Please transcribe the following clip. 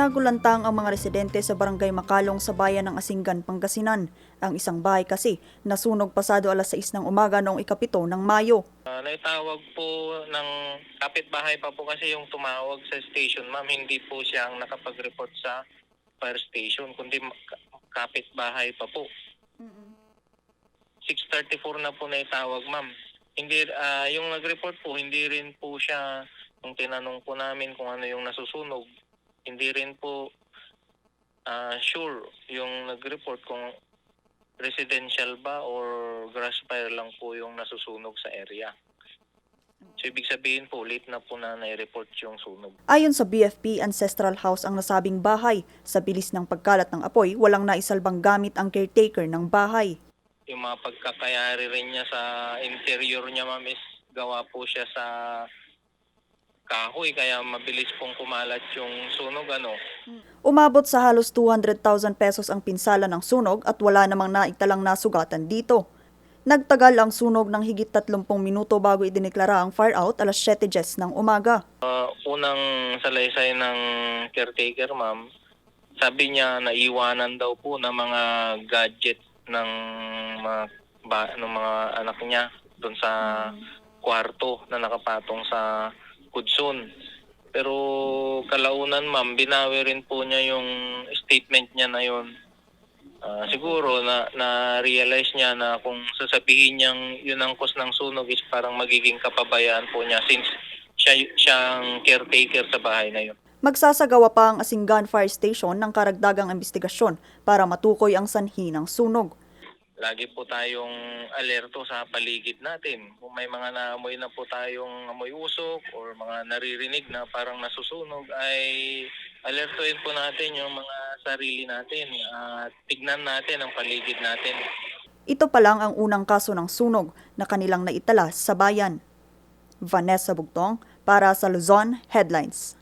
Nagulantang ang mga residente sa barangay Makalong sa bayan ng Asinggan, Pangasinan. Ang isang bahay kasi nasunog pasado alas 6 ng umaga noong ikapito ng Mayo. Ah, naitawag po ng kapitbahay pa po kasi yung tumawag sa station, ma'am. Hindi po siya ang nakapag-report sa fire station, kundi kapitbahay pa po. 6.34 na po naitawag, ma'am. Hindi, ah, yung nag-report po, hindi rin po siya, nung tinanong po namin kung ano yung nasusunog, hindi rin po ah, sure yung nag-report kung residential ba or grass fire lang po yung nasusunog sa area. So, ibig sabihin po, late na po na nai-report yung sunog. Ayon sa BFP Ancestral House ang nasabing bahay. Sa bilis ng pagkalat ng apoy, walang naisalbang gamit ang caretaker ng bahay. Yung mga pagkakayari rin niya sa interior niya, ma'am, is gawa po siya sa kahoy, kaya mabilis pong kumalat yung sunog, ano. Umabot sa halos 200,000 pesos ang pinsala ng sunog at wala namang naitalang nasugatan dito. Nagtagal ang sunog ng higit 30 minuto bago idineklara ang fire out alas 7.10 ng umaga. Uh, unang salaysay ng caretaker, ma'am, sabi niya naiwanan daw po ng mga gadget ng mga, ba, ng mga anak niya doon sa kwarto na nakapatong sa kudson. Pero kalaunan, ma'am, binawi rin po niya yung statement niya na yun. Ah, siguro na na-realize niya na kung sasabihin niyang yun ang cause ng sunog is parang magiging kapabayaan po niya since siya siyang caretaker sa bahay na yun. Magsasagawa pa ang Asinggan Fire Station ng karagdagang investigasyon para matukoy ang sanhi ng sunog. Lagi po tayong alerto sa paligid natin. Kung may mga naamoy na po tayong amoy usok or mga naririnig na parang nasusunog ay alertuin po natin yung mga sarili natin at tignan natin ang paligid natin. Ito pa lang ang unang kaso ng sunog na kanilang naitala sa bayan. Vanessa Bugtong para sa Luzon Headlines.